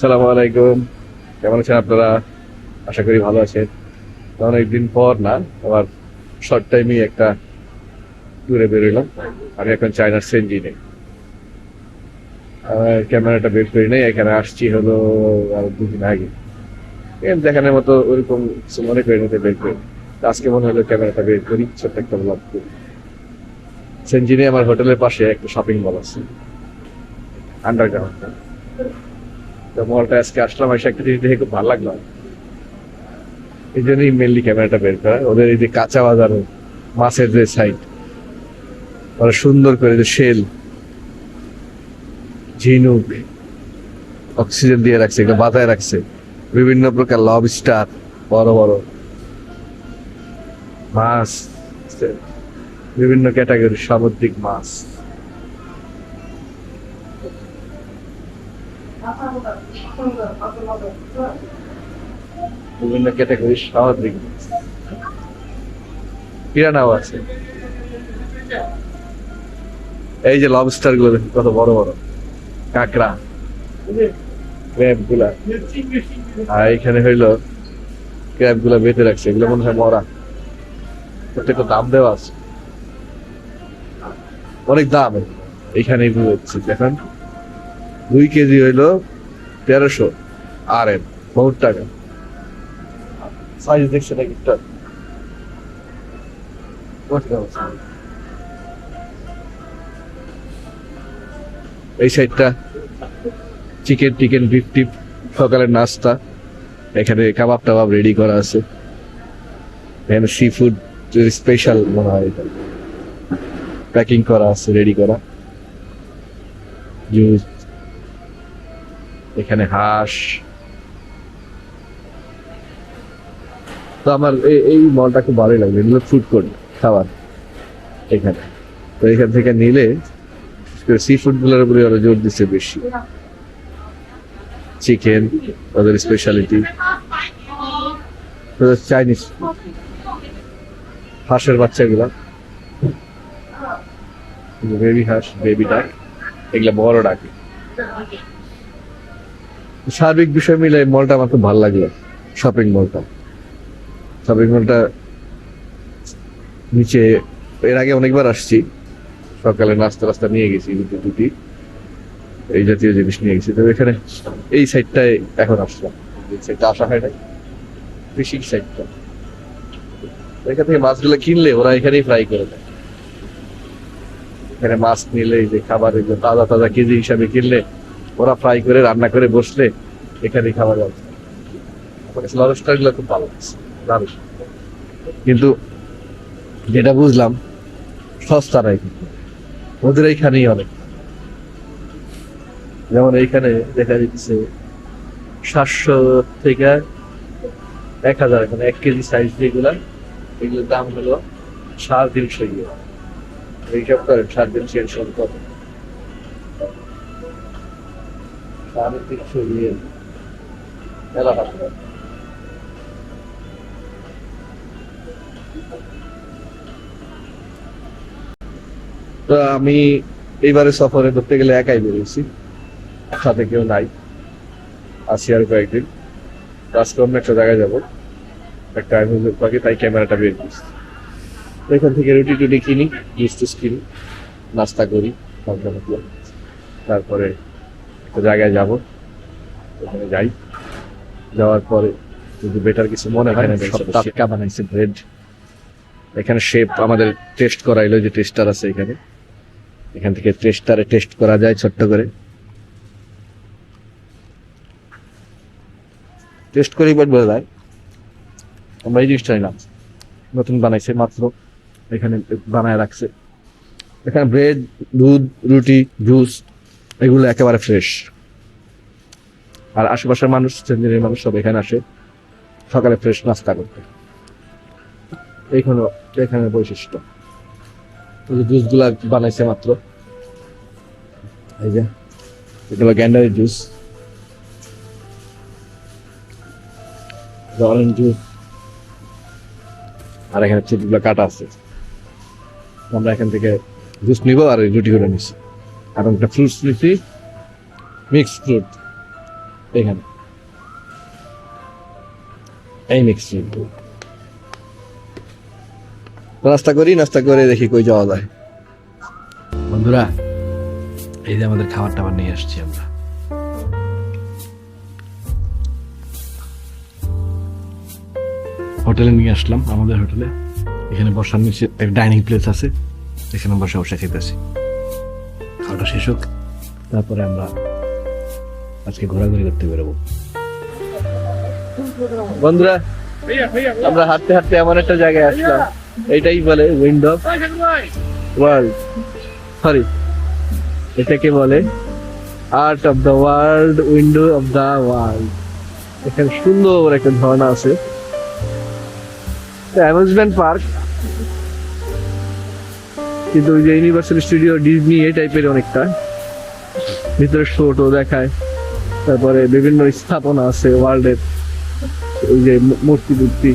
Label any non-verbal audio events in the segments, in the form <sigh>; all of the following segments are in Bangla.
সালামু আলাইকুম। কেমন আছেন আপনারা? আশা করি ভালো আছেন। অনেকদিন পর না আবার শর্ট টাইমে একটা ট্যুরে বেরোলাম। আমি এখন চায়নার সেনজিনে ক্যামেরাটা বের করি নাই, এখানে আসছি হলো আর দুদিন আগে। দেখানোর মতো ওরকম কিছু মনে করি নিতে বের করি। আজকে মনে হলো ক্যামেরাটা বের করি, ছোট্ট একটা ব্লগ করি। সেনজিনে আমার হোটেলের পাশে একটা শপিং মল আছে। আন্ডারগ্রাউন্ড মলটা আজকে আসলাম, এসে একটা জিনিস দেখে খুব ভালো লাগল। এই জন্যই মেনলি ক্যামেরাটা বের করা। ওদের এই যে কাঁচা বাজার, মাছের যে সাইড ওরা সুন্দর করে যে শেল ঝিনুক অক্সিজেন দিয়ে রাখছে, এগুলো বাজায় রাখছে। বিভিন্ন প্রকার লব স্টার বড় বড়। মাছ, বিভিন্ন ক্যাটাগরি সামুদ্রিক মাছ। বিভিন্ন ক্যাটাগরি মাছ পিরানাও আছে। এই যে লবস্টারগুলো কত বড় বড়। কাঁকড়া। ক্র্যাবগুলা। আর এখানে হইল ক্র্যাবগুলা বেঁধে রাখছে, এগুলো মনে হয় মরা। প্রত্যেকটা দাম দেওয়া আছে। অনেক দাম। এখানে হচ্ছে দেখেন, দুই কেজি হইল তেরোশো আর এম বহুত টাকা। সাইজ দেখছে নাকি এই সাইডটা চিকেন টিকেন বিফ টিপ সকালের নাস্তা। এখানে কাবাব টাবাব রেডি করা আছে। এখানে সি ফুড স্পেশাল মনে হয় এটা। প্যাকিং করা আছে রেডি করা। জুস এখানে হাঁস। তো আমার এই- মলটা খুব ভালোই লাগবে এগুলো ফুড কোর্ট খাবার এখানে। তো এখান থেকে নিলে সি ফুডগুলোর উপরে ওরা জোর দিচ্ছে বেশি। চিকেন ওদের স্পেশালিটি চাইনিজ হাঁসের বাচ্চাগুলা। বেবি হাঁস বেবি ডাক। এগুলা বড় ডাকে। সার্বিক বিষয় মিলে মলটা আমার খুব ভালো লাগল শপিং মলটা শপিং মলটা নিচে, এর আগে অনেকবার আসছি, সকালে নাস্তা রাস্তা নিয়ে গেছি দুটি দুটি এই জাতীয় জিনিস নিয়ে গেছি। তবে এখানে এই সাইডটায় এখন আসলাম এই সাইডটা আসা হয় নাই ফিশিং সাইডটা এখান থেকে মাছগুলো কিনলে ওরা এখানেই ফ্রাই করে দেয়। এখানে মাছ নিলে যে খাবার তাজা তাজা কেজি হিসাবে কিনলে ওরা ফ্রাই করে, রান্না করে, বসলে এখানেই খাওয়া যাবে লরস্টারগুলো খুব ভালো লাগছে কিন্তু যেটা বুঝলাম, সস্তা নাই কিন্তু। ওদের এইখানেই অনেক। যেমন এইখানে দেখা যাচ্ছে সাতশো থেকে এক হাজার মানে এক কেজি সাইজ যেগুলা, এগুলোর দাম হলো সাড়ে তিনশো ইয়ে। এইসব করেন, সাড়ে তিনশো এর টাকা আমি এইবারে সফরে ধরতে গেলে একাই বেরিয়েছি সাথে কেউ নাই। আসি আর কয়েকদিন। অন্য একটা জায়গায় যাব। একটা আমি বাকি তাই ক্যামেরাটা বের করছি। এখান থেকে রুটি টুটি কিনি জুস টুস কিনি, নাস্তা করি তারপরে একটা জায়গায় যাব। ওখানে যাই। যাওয়ার পরে যদি বেটার কিছু মনে হয় টাটকা বানাইছে ব্রেড এখানে শেপ আমাদের টেস্ট করাইলো যে টেস্টার আছে এখানে। এখান থেকে টেস্টারে টেস্ট করা যায় ছোট্ট করে। টেস্ট করেই বাট বোঝা যায়। আমরা এই জিনিসটা নিলাম। নতুন বানাইছে মাত্র। এখানে বানায় রাখছে। এখানে ব্রেড দুধ রুটি জুস এগুলো একেবারে ফ্রেশ আর আশেপাশের মানুষ চেঞ্জিনের মানুষ সব এখানে আসে, সকালে ফ্রেশ নাস্তা করতে। এইখানে এখানে বৈশিষ্ট্য। জুসগুলা বানাইছে মাত্র। এই যে, এগুলো গ্যান্ডারের জুস অরেঞ্জ জুস আর এখানে কাটা আছে। আমরা এখান থেকে জুস নিব আর রুটি করে নিছি। আর একটা ফ্রুটস নিছি মিক্স ফ্রুট এখানে। এই নেক্সট নাস্তা করি, নাস্তা করে দেখি কই যাওয়া যায়। বন্ধুরা, এই যে আমাদের খাবার টাবার নিয়ে আসছি আমরা। হোটেলে নিয়ে আসলাম, আমাদের হোটেলে। এখানে বসার নিচে ডাইনিং প্লেস আছে, এখানে বসে বসে খেতেছি। খাওয়াটা শেষ হোক, তারপরে আমরা আজকে ঘোরাঘুরি করতে বেরোবো। বন্ধুরা, আমরা হাঁটতে হাঁটতে এমন একটা জায়গায় আসলাম। এটাই বলে উইন্ড অফ ওয়ার্ল্ড সরি এটাকে বলে art of the world window of the world এখানে সুন্দর একটা ঝর্ণা আছে। অ্যামিউজমেন্ট পার্ক কিন্তু ওই যে ইউনিভার্সাল স্টুডিও ডিজনি এই টাইপের অনেকটা। ভিতরে শোটো দেখায়, তারপরে বিভিন্ন স্থাপনা আছে ওয়ার্ল্ডের ওই যে মূর্তি মূর্তি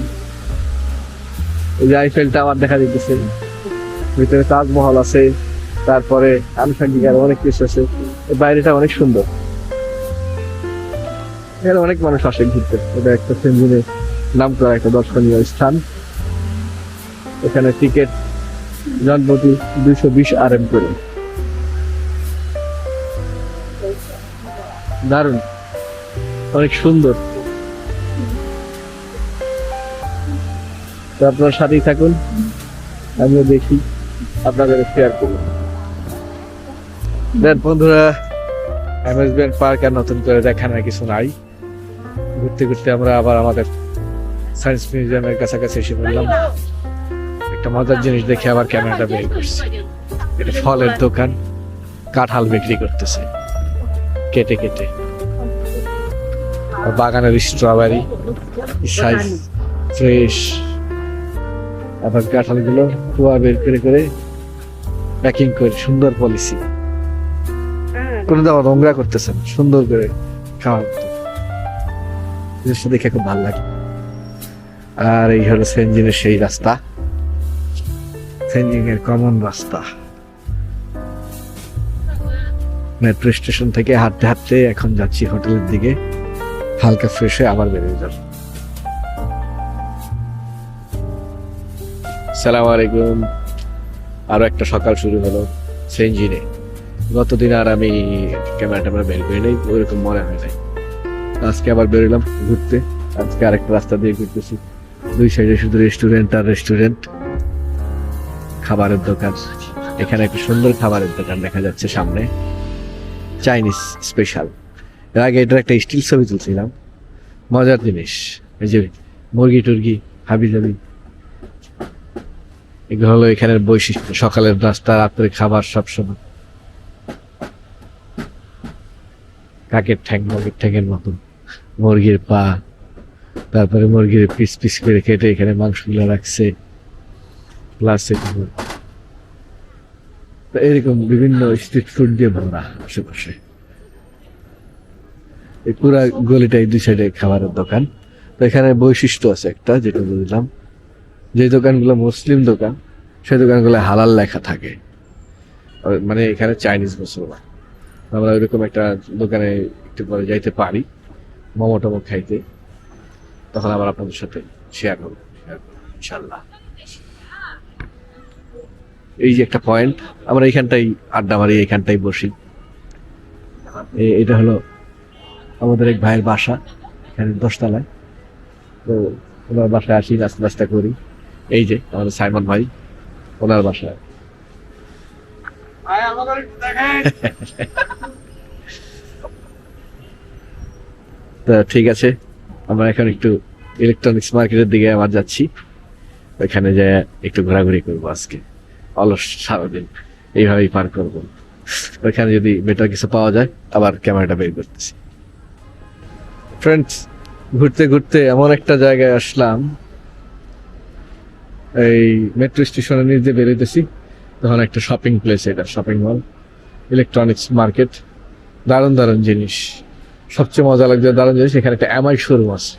ওই যে আইফেল টাওয়ার দেখা যেতেছে ভিতরে তাজমহল আছে, তারপরে আনুষঙ্গিক আরও অনেক কিছু আছে। বাইরেটা অনেক সুন্দর। এখানে অনেক মানুষ আসে ঘুরতে। এটা একটা সেঞ্জুনে নাম করা একটা দর্শনীয় স্থান। এখানে টিকিট জনপ্রতি দুইশো বিশ আর এম করে। দারুণ। অনেক সুন্দর। তো আপনার সাথেই থাকুন, আমিও দেখি, আপনাদের শেয়ার করব। দেন বন্ধুরা অ্যামিউজমেন্ট পার্ক আর নতুন করে দেখানোর কিছু নাই। ঘুরতে ঘুরতে আমরা আবার আমাদের সায়েন্স মিউজিয়ামের কাছাকাছি এসে বললাম একটা মজার জিনিস দেখে আবার ক্যামেরাটা বের করছি। ফলের দোকান, কাঁঠাল বিক্রি করতেছে। কেটে কেটে। বাগানের স্ট্রবেরি সাইজ ফ্রেশ আবার কাঁঠালগুলো কুয়া বের করে করে প্যাকিং করে, সুন্দর পলিসি কোনো দাও নোংরা করতেছেন সুন্দর করে খাওয়ার মতো। জিনিসটা দেখে খুব ভালো লাগে। আর এই হলো সেনজিনের সেই রাস্তা। সেনজিং এর কমন রাস্তা। মেট্রো স্টেশন থেকে হাঁটতে হাঁটতে এখন যাচ্ছি হোটেলের দিকে। হালকা ফ্রেশ হয়ে আবার বেরিয়ে যাব। সালাম আলাইকুম। আরও একটা সকাল শুরু হলো সেঞ্জিনে গতদিন আর আমি ক্যামেরা ট্যামেরা বের করি নাই, ওইরকম মনে হয় নাই। আজকে আবার বেরোলাম ঘুরতে। আজকে আরেকটা রাস্তা দিয়ে ঘুরতেছি। দুই সাইডে শুধু রেস্টুরেন্ট আর রেস্টুরেন্ট খাবারের দোকান। এখানে একটা সুন্দর খাবারের দোকান দেখা যাচ্ছে সামনে। চাইনিজ স্পেশাল এর আগে এটার একটা স্টিল ছবি তুলছিলাম। মজার জিনিস। এই যে মুরগি টুরগি, হাবি জাবি। এগুলো হলো এখানের বৈশিষ্ট্য। সকালের নাস্তা রাত্রে খাবার সবসময়। কাকের ঠ্যাং, মুরগির ঠ্যাংয়ের মতন মুরগির পা। তারপরে মুরগির পিস পিস করে কেটে এখানে মাংসগুলো রাখছে। প্লাস এরকম বিভিন্ন স্ট্রিট ফুড দিয়ে ভরা আশেপাশে। এই পুরা গলিটাই দুই সাইডে খাবারের দোকান। তো এখানে বৈশিষ্ট্য আছে একটা যেটা বুঝলাম। যে দোকানগুলো মুসলিম দোকান সেই দোকানগুলো হালাল লেখা থাকে। মানে এখানে চাইনিজ মুসলমান। আমরা ওইরকম একটা দোকানে একটু পরে যাইতে পারি মোমো টোমো খাইতে। তখন আবার আপনাদের সাথে শেয়ার করব, ইনশাল্লাহ এই যে একটা পয়েন্ট আমরা এইখানটাই আড্ডা মারি এইখানটাই বসি। এটা হলো আমাদের এক ভাইয়ের বাসা এখানে দশতলায়। তো ওনার বাসায় আসি নাস্তা নাস্তা করি। এই যে আমাদের সাইমন ভাই ওনার বাসায়। <laughs> তো ঠিক আছে আমরা এখন একটু ইলেকট্রনিক্স মার্কেটের দিকে আবার যাচ্ছি। ওইখানে যে একটু ঘোরাঘুরি করব আজকে। অলস সারাদিন এইভাবেই পার করব। ওইখানে যদি বেটার কিছু পাওয়া যায়, আবার ক্যামেরাটা বের করতেছি। ফ্রেন্ডস ঘুরতে ঘুরতে এমন একটা জায়গায় আসলাম। এই মেট্রো স্টেশনের নিচ বেরোতেছি তখন একটা শপিং প্লেস এটা শপিং মল ইলেকট্রনিক্স মার্কেট দারুণ দারুণ জিনিস। সবচেয়ে মজা লাগছে, দারুণ জিনিস, এখানে একটা এমআই শোরুম আছে।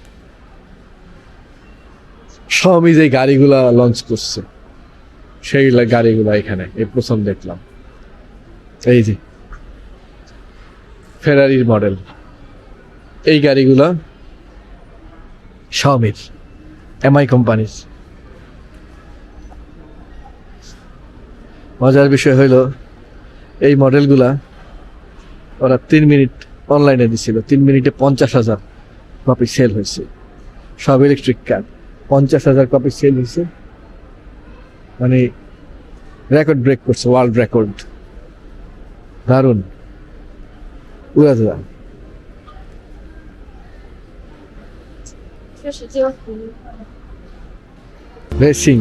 সবই যে গাড়িগুলা লঞ্চ করছে। সেই গাড়িগুলা এখানে, এই প্রথম দেখলাম। এই যে ফেরারির মডেল এই গাড়িগুলো শাওমির এমআই কোম্পানির মজার বিষয় হইল, এই মডেলগুলা ওরা তিন মিনিট অনলাইনে দিছিল। তিন মিনিটে পঞ্চাশ হাজার কপি সেল হয়েছে। সব ইলেকট্রিক কার পঞ্চাশ হাজার কপি সেল হয়েছে। মানে রেকর্ড ব্রেক করছে ওয়ার্ল্ড রেকর্ড দারুণ। উড়াধুরা রেসিং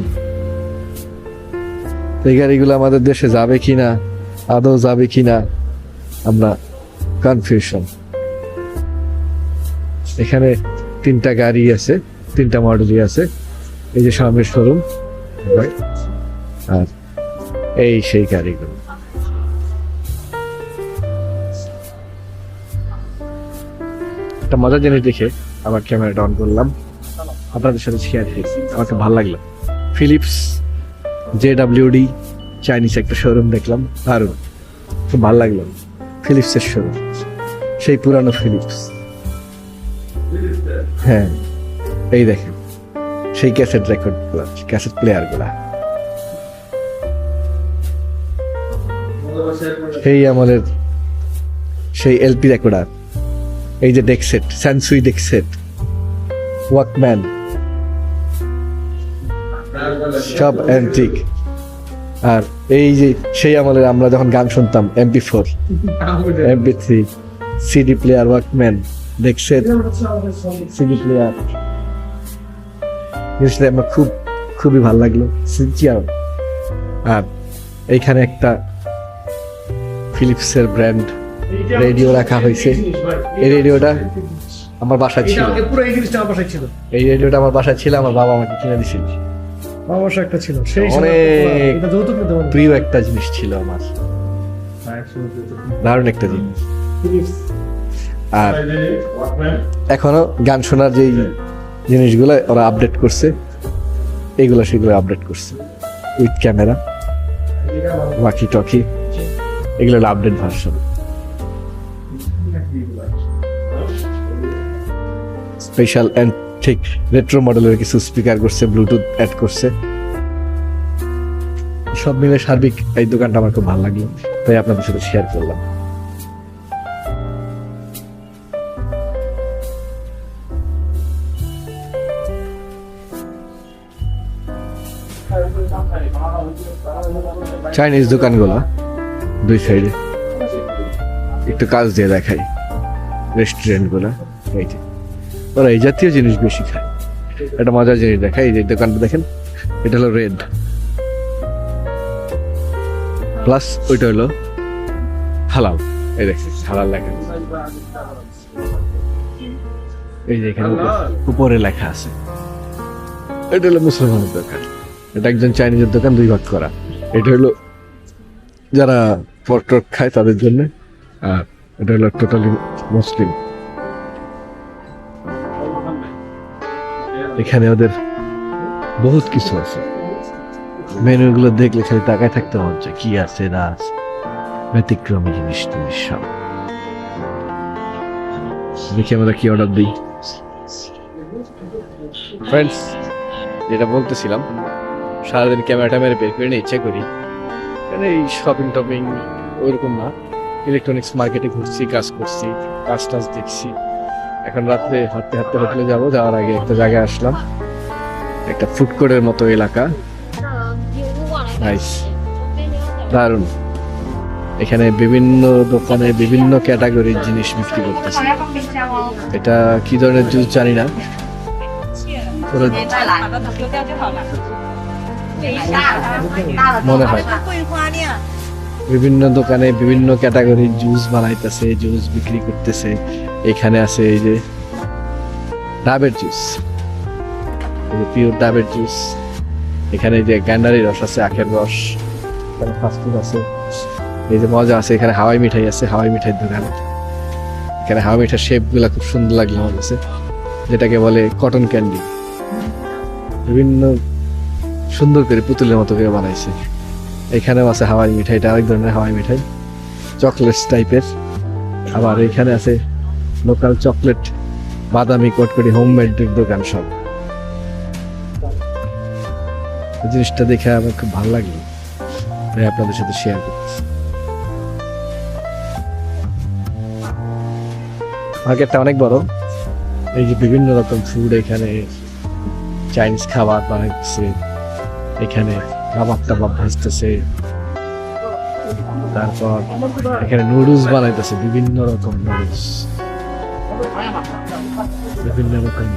এই গাড়িগুলো আমাদের দেশে যাবে কি না আদৌ যাবে কি না আমরা কনফিউশন এখানে তিনটা গাড়ি আছে, তিনটা মডেলই আছে। এই যে সামনের শোরুম আর এই সেই গাড়িগুলো একটা মজার জিনিস দেখে আবার ক্যামেরাটা অন করলাম। আপনাদের সাথে শেয়ার করেছি। আমাকে ভালো লাগল। ফিলিপস জে ডাব্লিউডি চাইনিজ একটা শোরুম দেখলাম। দারুণ। খুব ভালো লাগল। ফিলিপসের শোরুম সেই পুরানো ফিলিপস হ্যাঁ এই দেখেন। সেই ক্যাসেট রেকর্ড ক্যাসেট প্লেয়ারগুলা সেই আমলের সেই এলপি রেকর্ডার এই যে deck set Sansui deck set walkman সব অ্যান্টিক আর এই যে সেই আমলের আমরা যখন গান শুনতাম MP four MP three CD player walkman deck set CD player জিনিসটা আমার খুব খুবই ভালো লাগল। সিনচিয়ার আর এইখানে একটা ফিলিপসের ব্র্যান্ড রেডিও রাখা হয়েছে। এই রেডিওটা আমার বাসায় ছিল। এই রেডিওটা আমার বাসায় ছিল আমার বাবা আমাকে কিনে দিয়েছিল বাসায় একটা ছিল। সেই অনেক- প্রিয় একটা জিনিস ছিল আমার। দারুণ একটা জিনিস। আর এখনও গান শোনার যেই জিনিসগুলো ওরা আপডেট করছে। এগুলো সেগুলো আপডেট করছে। উইথ ক্যামেরা ওয়াকি টকি এগুলো আপডেট ভার্সন স্পেশাল অ্যান্ড ঠিক রেট্রো মডেলের কিছু স্পিকার করছে ব্লুটুথ অ্যাড করছে। সব মিলে সার্বিক এই দোকানটা আমার খুব ভালো লাগল। তাই আপনাদের সাথে শেয়ার করলাম। চাইনিজ দোকানগুলো দুই সাইডে। একটু কাজ দিয়ে দেখাই। রেস্টুরেন্টগুলো এই ওরা এই জাতীয় জিনিস বেশি খায়। একটা মজার জিনিস দেখাই। এই যে দোকানটা দেখেন, এটা হলো রেড প্লাস ওইটা হলো হালাল। এই দেখেন, হালাল লেখা এই যে এখানে উপরে লেখা আছে। এটা হলো মুসলমানের দোকান। এটা একজন চাইনিজের দোকান, দুই ভাগ করা। এটা হলো যারা টর্ক খায় তাদের জন্য, আর এটা হলো টোটালি মুসলিম। এখানে ওদের বহুত কিছু আছে। মেনুগুলো দেখলে খালি তাকায় থাকতে মন চায়, কি আছে, না আছে। ব্যতিক্রমী জিনিস টিনিস সব দেখি আমরা কি অর্ডার দিই। ফ্রেন্ডস যেটা বলতেছিলাম সারাদিন ক্যামেরাটা মেরে বের করে ইচ্ছা করি। মানে এই শপিং টপিং, ওইরকম না। ইলেকট্রনিক্স মার্কেটে ঘুরছি, কাজ করছি, কাজ টাজ দেখছি। এখন রাত্রে হাঁটতে হাঁটতে হোটেলে যাব, যাওয়ার আগে একটা জায়গায় আসলাম। একটা ফুড কোর্টের মতো এলাকা। দারুণ। এখানে বিভিন্ন দোকানে বিভিন্ন ক্যাটাগরির জিনিস বিক্রি করতেছে। এটা কি ধরনের জুস জানি না। মনে হয়। বিভিন্ন দোকানে বিভিন্ন ক্যাটাগরির জুস বানাইতেছে জুস বিক্রি করতেছে। এখানে আছে এই যে ডাবের জুস পিওর ডাবের জুস এখানে যে গ্যান্ডারি রস আছে, আখের রস। এখানে ফাস্টফুড আছে। এই যে মজা আছে, এখানে হাওয়াই মিঠাই আছে, হাওয়াই মিঠাই দোকান। এখানে হাওয়াই মিঠার শেপগুলো খুব সুন্দর লাগল আমার কাছে, যেটাকে বলে কটন ক্যান্ডি বিভিন্ন সুন্দর করে পুতুলের মতো করে বানাইছে। এখানেও আছে হাওয়াই মিঠাই, এটা আরেক ধরনের হাওয়াই মিঠাই। চকলেটস টাইপের। আবার এখানে আছে লোকাল চকলেট, বাদামি কটকটি হোমমেডের দোকান সব। জিনিসটা দেখে আমার খুব ভালো লাগল। তাই আপনাদের সাথে শেয়ার করছি মার্কেটটা অনেক বড়। এই যে বিভিন্ন রকম ফুড এখানে চাইনিজ খাবার বানাইতেছে এখানে কাবাব টাবাব ভাজতেছে। তারপর এখানে নুডলস বানাইতেছে, বিভিন্ন রকম নুডলস। বিভিন্ন রকম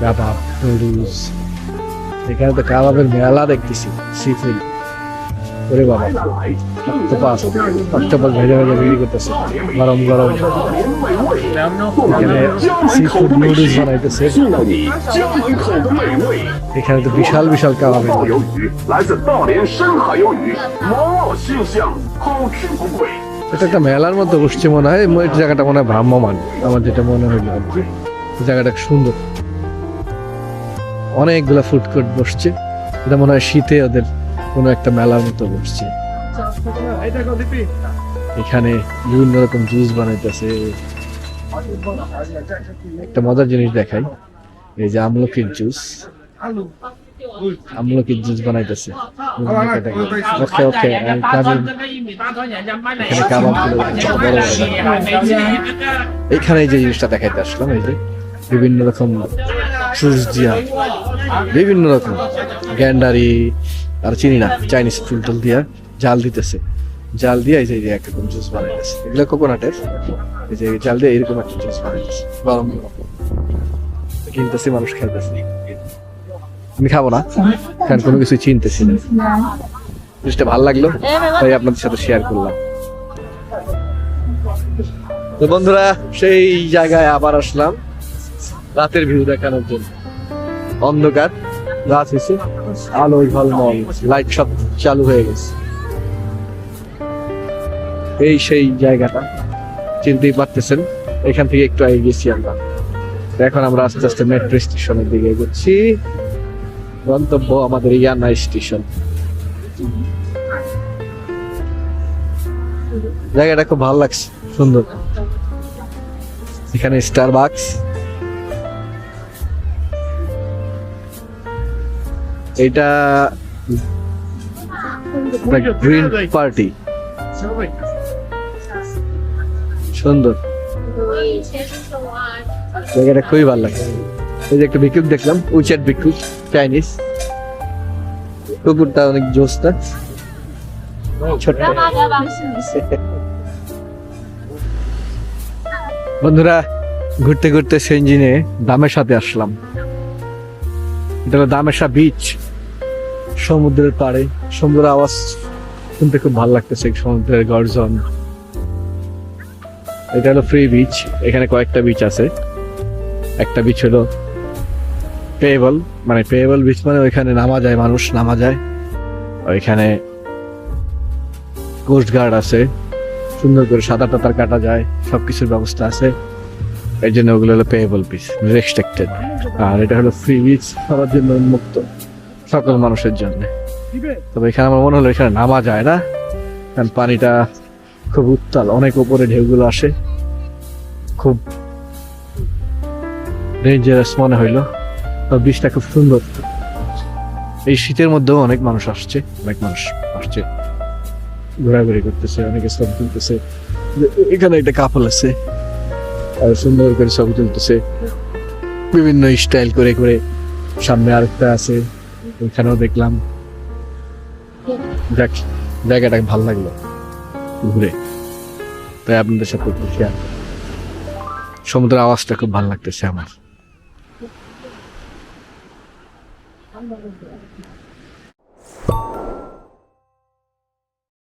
কাবাব নুডলস। এখানে তো কাবাবের মেলা দেখতেছি সি ওরে বাবা, অক্টোপাস অক্টোপাস ভেজা ভেজা বিক্রি করতেছে। গরম গরম। এখানে সি ফুড নুডলস বানাইতেছে। এখানে তো বিশাল বিশাল কাবাব এটা একটা মেলার মতো বসছে মনে হয় এই জায়গাটা মনে হয় ভ্রাম্যমান আমার যেটা মনে হইল জায়গাটা সুন্দর। অনেকগুলো ফুড কোর্ট বসছে। এটা মনে হয় শীতে ওদের কোনো একটা মেলার মতো বসছে। এখানে বিভিন্ন রকম জুস বানাইতেছে। একটা মজার জিনিস দেখাই। এই যে আমলকির জুস। আমলকির জুস বানাইতেছে। ওকে ওকে এখানে যে জিনিসটা দেখাইতে আসলাম, এই যে বিভিন্ন রকম ফ্রুটস দিয়া, বিভিন্ন রকম। গ্যান্ডারি আর চিনি না চাইনিজ ফুলটুল দিয়া জাল দিতেছে। জাল দিয়ে এই যে একরকম জুস বানাইতেছে। এগুলো কোকোনাটের এই যে জাল দিয়ে এরকম একটা জুস বানাইতেছে। গরম কিনতেছে, মানুষ খেলতেছে আমি খাব না, কারণ কোনো কিছু চিনতেছি না। জিনিসটা ভালো লাগল, তাই আপনাদের সাথে শেয়ার করলাম। তো বন্ধুরা, সেই জায়গায় আবার আসলাম। রাতের ভিউ দেখানোর জন্য। অন্ধকার। রাত হয়েছে। আলো ঝলমল লাইট সব চালু হয়ে গেছে। এই সেই জায়গাটা। চিনতেই পারতেছেন, এখান থেকে একটু আগে গেছি আমরা। এখন আমরা আস্তে আস্তে মেট্রো স্টেশনের দিকে এগোচ্ছি। গন্তব্য আমাদের ইয়ানা স্টেশন জায়গাটা খুব ভালো লাগছে, সুন্দর। এখানে স্টার বাক্স এটা গ্রিন পার্টি সুন্দর। জায়গাটা খুবই ভালো লাগে। এই যে একটা ভিক্ষুক দেখলাম উইচ্যাট ভিক্ষুক চাইনিজ কুকুরটা অনেক জোস্তা। বন্ধুরা, ঘুরতে ঘুরতে সেঞ্জিনে দামেশাতে আসলাম। এটা হলো দামেশা বিচ সমুদ্রের পাড়ে, সমুদ্রের আওয়াজ শুনতে খুব ভালো লাগতেছে সমুদ্রের গর্জন। এটা হলো ফ্রি বিচ এখানে কয়েকটা বিচ আছে। একটা বিচ হলো পেয়েবল মানে পেয়েবল বিচ মানে ওইখানে নামা যায়, মানুষ নামা যায়। ওইখানে কোস্ট গার্ড আছে, সুন্দর করে সাঁতার টাতার কাটা যায় সব কিছুর ব্যবস্থা আছে। এর জন্য ওগুলো হলো পেয়েবল বিচ রেস্ট্রিক্টেড আর এটা হলো ফ্রি বিচ সবার জন্য উন্মুক্ত। সকল মানুষের জন্য। তবে এখানে আমার মনে হলো এখানে নামা যায় না। কারণ পানিটা খুব উত্তাল অনেক উপরে ঢেউগুলো আসে। খুব ডেঞ্জারাস মনে হইল। তবে বিচটা খুব সুন্দর। এই শীতের মধ্যেও অনেক মানুষ আসছে অনেক মানুষ আসছে। ঘোরাঘুরি করতেছে অনেকে ছবি তুলতেছে। এখানে একটা কাপল আছে আর সুন্দর করে ছবি তুলতেছে। বিভিন্ন স্টাইল করে করে সামনে আরেকটা আছে। ওইখানেও দেখলাম। দেখ, জায়গাটা ভালো লাগল। ঘুরে। তাই আপনাদের সাথে একটু শেয়ার সমুদ্রের আওয়াজটা খুব ভালো লাগতেছে আমার।